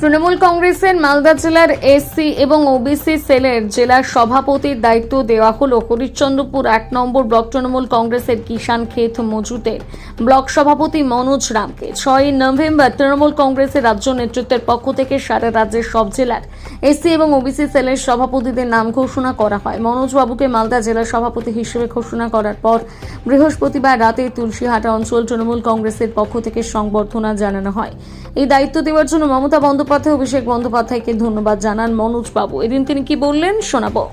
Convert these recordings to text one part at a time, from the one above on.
তৃণমূল কংগ্রেসের মালদা জেলার এসসি এবং ওবিসি সেলের জেলার সভাপতির দায়িত্ব দেওয়া হল হরিশ্চন্দ্রপুর এক নম্বর ব্লক তৃণমূল কংগ্রেসের কিষাণ ক্ষেত মজুতের ব্লক সভাপতি মনোজ রামকে ছয় নভেম্বর তৃণমূল কংগ্রেসের রাজ্য নেতৃত্বের পক্ষ থেকে সারা রাজ্যের সব জেলার এসসি এবং ওবিসি সেলের সভাপতিদের নাম ঘোষণা করা হয়। মনোজ বাবুকে মালদা জেলার সভাপতি হিসেবে ঘোষণা করার পর বৃহস্পতিবার রাতে তুলসীহাটা অঞ্চল তৃণমূল কংগ্রেসের পক্ষ থেকে সংবর্ধনা জানানো হয়। এই দায়িত্ব দেওয়ার জন্য মমতা বন্দ্যোপাধ্যায় অভিষেক বন্দ্যোপাধ্যায়কে ধন্যবাদ জানান মনোজ বাবু এদিন তিনি কি বললেন শোনাবো।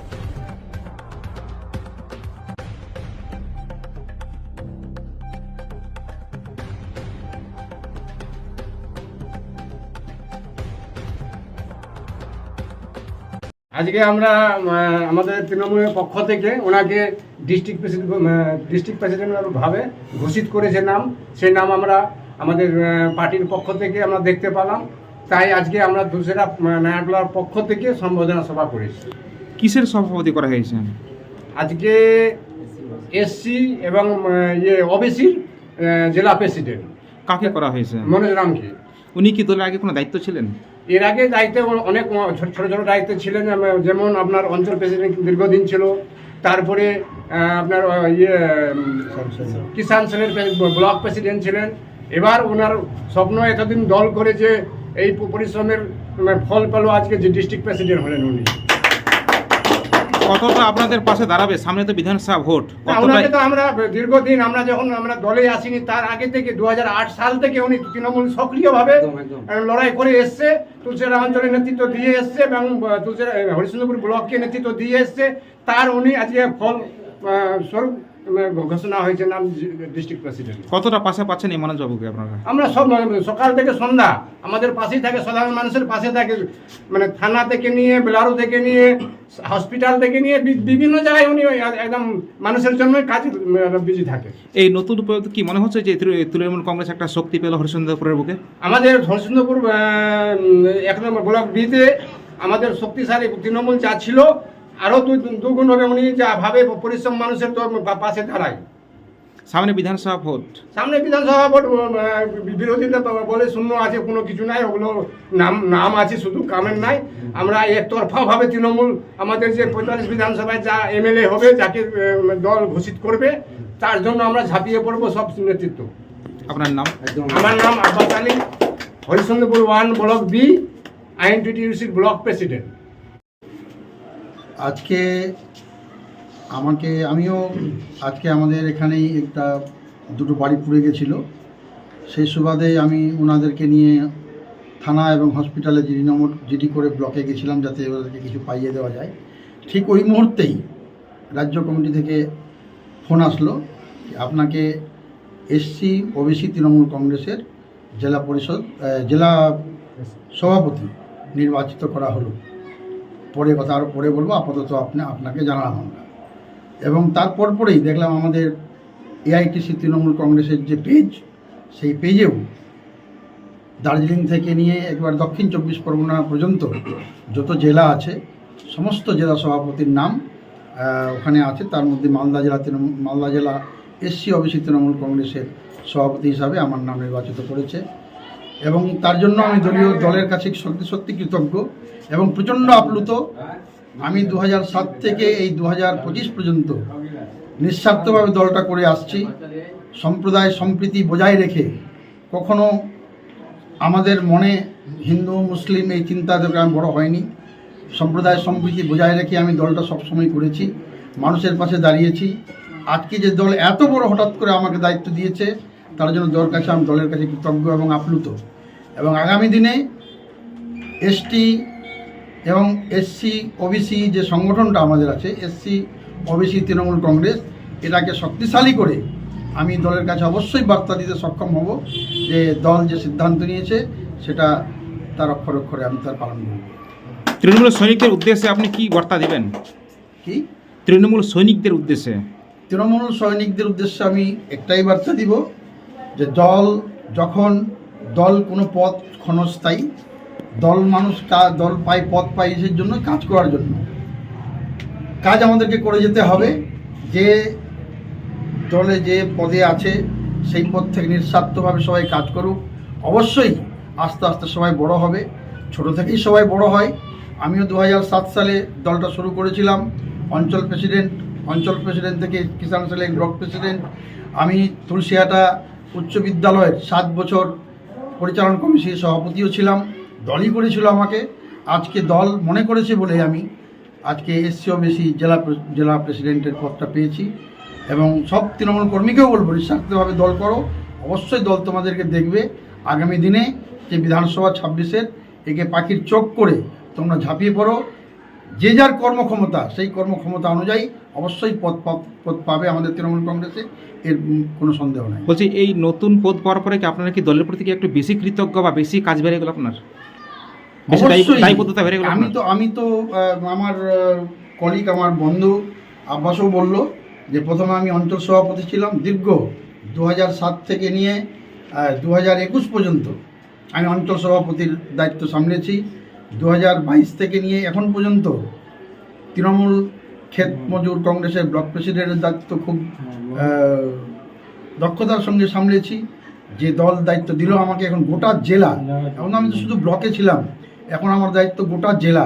আজকে আমরা আমাদের তৃণমূলের পক্ষ থেকে ওনাকে ডিস্ট্রিক্ট প্রেসিডেন্ট ডিস্ট্রিক্ট প্রেসিডেন্ট ভাবে ঘোষিত করেছে নাম। সেই নাম আমরা আমাদের পার্টির পক্ষ থেকে আমরা দেখতে পেলাম। তাই আজকে আমরা দুসরা নায়াগলার পক্ষ থেকে সম্বোধনা সভা করেছি। কিসের সভাপতি করা হয়েছে? আজকে এসসি এবং ইয়ে ওবিসির জেলা প্রেসিডেন্ট কাকে করা হয়েছে? মনোজ রামকে। উনি কি দলের আগে কোনো দায়িত্ব ছিলেন? এর আগে দায়িত্বে অনেক ছোট ছোট ছোট দায়িত্বে ছিলেন যেমন- যেমন আপনার অঞ্চল প্রেসিডেন্ট দীর্ঘদিন ছিল। তারপরে আপনার ইয়ে কিষাণ সেলের ব্লক প্রেসিডেন্ট ছিলেন। এবার ওনার স্বপ্ন এতদিন দল করে যে এই পরিশ্রমের উম, ফল পেল আজকে যে ডিস্ট্রিক্ট প্রেসিডেন্ট হলেন উনি। কতটা আপনাদের পাশে দাঁড়াবে সামনে তো বিধানসভা ভোট। ওনাকে তো আমরা দীর্ঘদিন আমরা যখন আমরা দলে আসিনি তার আগে থেকে দু হাজার আট সাল থেকে উনি তৃণমূল সক্রিয়ভাবে লড়াই করে এসছে তুলসিরা অঞ্চলের নেতৃত্ব দিয়ে এসছে এবং তুলসিরা হরিশ্চন্দ্রপুর ব্লককে নেতৃত্ব দিয়ে এসছে। তার উনি আজকে ফল স্বরূপ ঘোষণা হয়েছে নাম ডিস্ট্রিক্ট প্রেসিডেন্ট কতটা পাশে পাচ্ছেন এই মনোজবাবুকে আপনারা? আমরা সব মানে সকাল থেকে সন্ধ্যা। আমাদের পাশেই থাকে সাধারণ মানুষের পাশে থাকে মানে থানা থেকে নিয়ে বেলারু থেকে নিয়ে হসপিটাল থেকে নিয়ে বিভিন্ন জায়গায় উনি একদম মানুষের জন্য কাজ বিজি থাকে। এই নতুন উপায় কি মনে হচ্ছে যে তৃণমূল কংগ্রেস একটা শক্তি পেল হরিশ্চন্দ্রপুরের বুকে? আমাদের হরসুন্দরপুর আহ, এক নম্বর ব্লক বিতে আমাদের শক্তিশালী তৃণমূল যা ছিল আরও দু দুগুণ হবে উনি যা ভাবে পরিশ্রম মানুষের তো পাশে দাঁড়ায়। সামনে বিধানসভা ভোট। সামনে বিধানসভা ভোট আহ, বিরোধীরা বলে শূন্য আছে কোনো কিছু নাই ওগুলো নাম নাম আছে শুধু কামের নাই। আমরা একতরফা ভাবে তৃণমূল আমাদের যে পঁয়তাল্লিশ বিধানসভায় যা এমএলএ হবে যাকে দল ঘোষিত করবে তার জন্য আমরা ঝাঁপিয়ে পড়ব সব নেতৃত্ব। আপনার নাম? আমার নাম Abbas Ali Harishchandrapur one block B আইএনটিটিউসির block president. আজকে আমাকে, আমিও আজকে আমাদের এখানেই একটা, দুটো বাড়ি পুড়ে গেছিল। সেই সুবাদে আমি ওনাদেরকে নিয়ে থানা এবং হসপিটালে জিডি নম্বর, জিডি করে ব্লকে গেছিলাম যাতে ওদেরকে কিছু পাইয়ে দেওয়া যায়। ঠিক ওই মুহূর্তেই রাজ্য কমিটি থেকে ফোন আসলো আপনাকে এসসি ওবিসি, তৃণমূল কংগ্রেসের জেলা পরিষদ জেলা সভাপতি নির্বাচিত করা হলো। পরে কথা আরও পরে বলব, আপাতত আপনি, আপনাকে জানালাম আমরা। এবং তারপর পরেই দেখলাম আমাদের এআইটিসি তৃণমূল কংগ্রেসের যে পেজ, সেই পেজেও দার্জিলিং থেকে নিয়ে একবার দক্ষিণ চব্বিশ পরগনা পর্যন্ত যত জেলা আছে, সমস্ত জেলা সভাপতির নাম ওখানে আছে। তার মধ্যে মালদা জেলা মালদা জেলা এসসি অবিসি তৃণমূল কংগ্রেসের সভাপতি হিসাবে আমার নাম নির্বাচিত করেছে। এবং তার জন্য আমি দলীয় দলের কাছে সত্যি সত্যি কৃতজ্ঞ এবং প্রচণ্ড আপ্লুত। আমি দু সাত থেকে এই দু পর্যন্ত নিঃস্বার্থভাবে দলটা করে আসছি। সম্প্রদায় সম্প্রীতি বজায় রেখে কখনো আমাদের মনে হিন্দু, মুসলিম এই চিন্তা আমি বড় হয়নি। সম্প্রদায় সম্প্রীতি বজায় রেখে আমি দলটা সবসময় করেছি, মানুষের পাশে দাঁড়িয়েছি। আজকে যে দল এত বড় হঠাৎ করে আমাকে দায়িত্ব দিয়েছে তার জন্য আমি দলের কাছে কৃতজ্ঞ এবং আপ্লুত। এবং আগামী দিনে এসটি এবং এসসি ওবিসি যে সংগঠনটা আমাদের আছে এসসি ওবিসি তৃণমূল কংগ্রেস এটাকে শক্তিশালী করে আমি দলের কাছে অবশ্যই বার্তা দিতে সক্ষম হব যে দল যে সিদ্ধান্ত নিয়েছে সেটা তার অক্ষর অক্ষরে আমি তার পালন করব। তৃণমূল সৈনিকদের উদ্দেশ্যে আপনি কি বার্তা দিবেন? কি? তৃণমূল সৈনিকদের উদ্দেশ্যে। তৃণমূল সৈনিকদের উদ্দেশ্যে আমি একটাই বার্তা দিব যে দল যখন দল কোনো পথ ক্ষণস্থায়ী, দল মানুষ দল পায়, পথ পায় এসের জন্য কাজ করার জন্য। কাজ আমাদেরকে করে যেতে হবে। যে দলে যে পদে আছে, সেই পদ থেকে নিঃস্বার্থভাবে সবাই কাজ করুক। অবশ্যই আস্তে আস্তে সবাই বড় হবে। ছোট থেকেই সবাই বড় হয়। আমিও দু হাজার সাত সালে দলটা শুরু করেছিলাম। অঞ্চল প্রেসিডেন্ট অঞ্চল প্রেসিডেন্ট থেকে কিষাণ সেলের ব্লক প্রেসিডেন্ট। আমি তুলসিহাটা উচ্চ বিদ্যালয়ের সাত বছর পরিচালন কমিটির সভাপতিও ছিলাম, দলই করেছিল আমাকে। আজকে দল মনে করেছে বলে আমি আজকে এসসি বেশি জেলা জেলা প্রেসিডেন্টের পদটা পেয়েছি এবং সব তৃণমূল কর্মীকেও বলব, নিঃস্বার্থভাবে দল করো। অবশ্যই দল তোমাদেরকে দেখবে। আগামী দিনে যে বিধানসভা ছাব্বিশের একে পাখির চোখ করে তোমরা ঝাঁপিয়ে পড়ো। যে যার কর্মক্ষমতা সেই কর্মক্ষমতা অনুযায়ী অবশ্যই পদ পদ পাবে আমাদের তৃণমূল কংগ্রেসে এর কোনো সন্দেহ নেই। বলছি এই নতুন পদ পাওয়ার পরে কি আপনারা কি দলের প্রতি কি একটু বেশি কৃতজ্ঞ বা বেশি কাজ বেড়ে গেল আপনার? আমি তো আমি তো আমার কলিগ আমার বন্ধু আব্বাসও বলল যে প্রথমে আমি অঞ্চল সভাপতি ছিলাম দীর্ঘ দু সাত থেকে নিয়ে দু হাজার একুশ পর্যন্ত আমি অঞ্চল সভাপতির দায়িত্ব সামলেছি। দু বাইশ থেকে নিয়ে এখন পর্যন্ত তৃণমূল ক্ষেত মজুর কংগ্রেসের ব্লক প্রেসিডেন্টের দায়িত্ব খুব দক্ষতার সঙ্গে সামলেছি। যে দল দায়িত্ব দিল আমাকে এখন গোটা জেলা এখন আমি তো শুধু ব্লকে ছিলাম এখন আমার দায়িত্ব গোটা জেলা।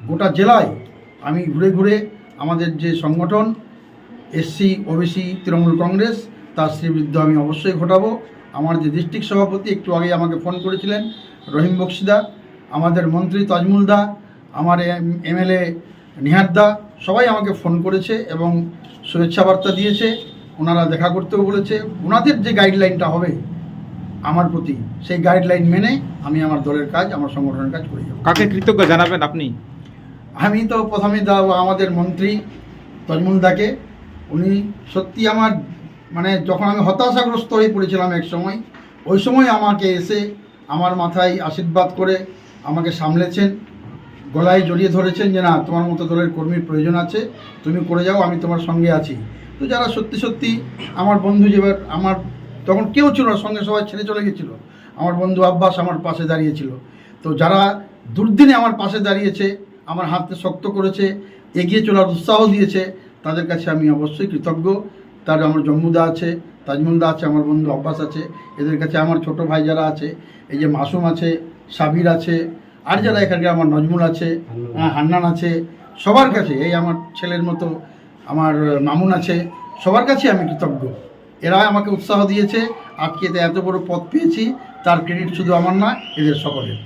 গোটা জেলায় আমি ঘুরে ঘুরে আমাদের যে সংগঠন এসসি ওবিসি তৃণমূল কংগ্রেস তার শ্রীবৃদ্ধ আমি অবশ্যই ঘটাবো। আমার যে ডিস্ট্রিক্ট সভাপতি একটু আগে আমাকে ফোন করেছিলেন রহিম বক্সিদা আমাদের মন্ত্রী তাজমুল দা আমার এমএলএ নিহার দা সবাই আমাকে ফোন করেছে এবং শুভেচ্ছা বার্তা দিয়েছে। ওনারা দেখা করতেও বলেছে। ওনাদের যে গাইডলাইনটা হবে আমার প্রতি সেই গাইডলাইন মেনে আমি আমার দলের কাজ আমার সংগঠনের কাজ করে যাব। কাকে কৃতজ্ঞ জানাবেন আপনি? আমি তো প্রথমে দা আমাদের মন্ত্রী তজমুল দাকে। উনি সত্যি আমার মানে যখন আমি হতাশাগ্রস্ত হয়ে পড়েছিলাম এক সময় ওই সময় আমাকে এসে আমার মাথায় আশীর্বাদ করে আমাকে সামলেছেন, গলায় জড়িয়ে ধরেছেন যে না, তোমার মতো দলের কর্মীর প্রয়োজন আছে, তুমি করে যাও, আমি তোমার সঙ্গে আছি। তো যারা সত্যি সত্যি আমার বন্ধু যেবার, আমার তখন কেউ ছিল না, সঙ্গে সবাই ছেড়ে চলে গেছিল। আমার বন্ধু আব্বাস আমার পাশে দাঁড়িয়েছিল। তো যারা দুর্দিনে আমার পাশে দাঁড়িয়েছে, আমার হাতকে শক্ত করেছে, এগিয়ে চলার উৎসাহ দিয়েছে, তাদের কাছে আমি অবশ্যই কৃতজ্ঞ। তার আমার জম্মুদা আছে তাজমুলদা আছে আমার বন্ধু আব্বাস আছে এদের কাছে আমার ছোট ভাই যারা আছে এই যে মাসুম আছে সাবির আছে আর যারা এখানকার আমার নজমুল আছে হ্যাঁ, হান্নান আছে সবার কাছে এই আমার ছেলের মতো আমার মামুন আছে সবার কাছে আমি কৃতজ্ঞ। এরা আমাকে উৎসাহ দিয়েছে আজকে এত বড় পদ পেয়েছি তার ক্রেডিট শুধু আমার না এদের সকলের।